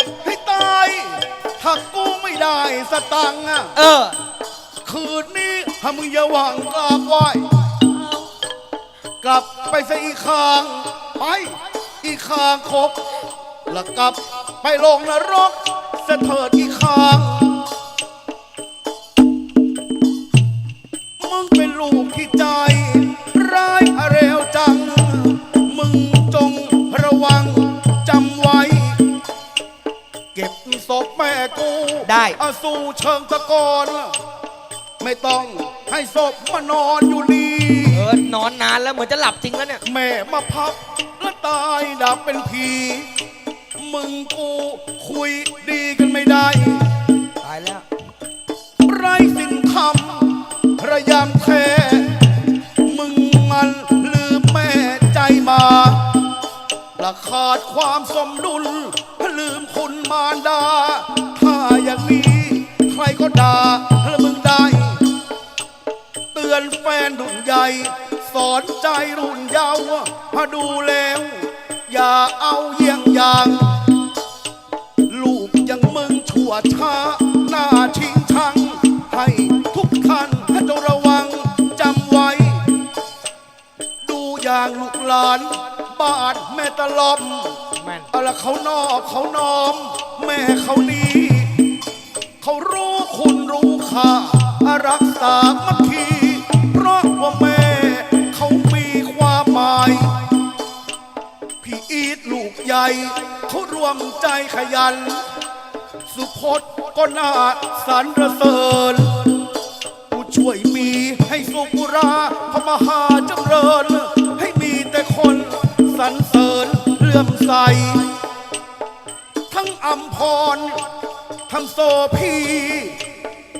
บให้ตาย ถ้ากูไม่ได้สตังค์อะเออ คืนนี้ถ้ามึงอย่าหวังกราบไหว้กลับไปซะอีกคาง ไปอีกคางคกแล้วกลับไปลงนรกเสยเถิดอีกคาง มึงเป็นลูกที่ใจร้ ได้อาสู่เชิงตะกอนไม่ต้องให้ศพมานอนอยู่นี่ เออนอนนานแล้วเหมือนจะหลับจริงแล้วเนี่ย แม่มาพับและตายดับเป็นผี มึงกูคุยดีกันไม่ได้ ตายแล้ว ไรสิ่งทำระยำแท้ มึงมันลืมแม่ใจมาละขาดความสมดุลลืมคุณมารดาถ้า อย่างนี้ ใครก็ด่าแล้วมึงได้ เตือนแฟนรุ่นใหญ่ สอนใจรุ่นเยาว์พาดูแล้ว อย่าเอาเยี่ยงอย่าง ลูกอยังมึงชั่วช้า หน้าชิงชัง ให้ทุกท่านจงระวังจำไว้ ดูอย่างลูกหลานบ้านแม่ตะลอม แม่น เอาละเขานอบเขาน้อม แม่เขานี้เขารู้คุณรู้ค่ารักษามัคคี เพราะว่าแม่เขามีความหมาย พี่อีทลูกใหญ่เขารวมใจขยัน สุพจน์ก็น่าสรรเสริญผู้ช่วยมีให้สุกุราพมหาจำเริญ ให้มีแต่คนสรรเสริญเลื่อมใส ทั้งอัมพร ทั้งโซพี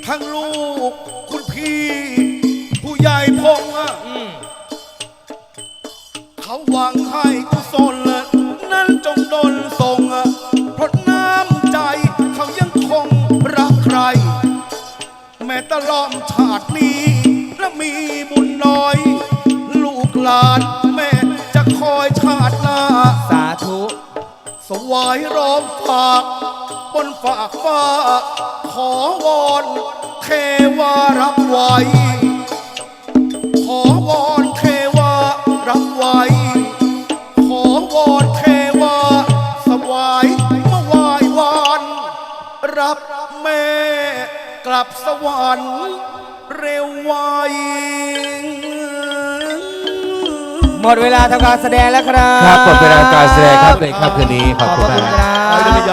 ทั้งลูกคุณพี่ ผู้ใหญ่พงษ์อะอืมเขาหวังให้กุศลนั้นจงดลส่งเพราะน้ำใจเขายังคงรักใคร แม้ตลอมชาตินี้และมีบุญน้อย ลูกหลานแม่จะคอยชาติหน้า สาธุ สวายร้อมฝาก บนฝากฟ้า ขอวอนเทวารับไว้ ขอวอนเทวารับไว้ ขอวอนเทวาสวายมาไหววานรับแม่กลับสวรรค์เร็วไว หมดเวลาทำการแสดงแล้วครับ ครับหมดเวลาการแสดงครับในค่ำคืนนี้ขอบขอบคุณพระคุณมากครับ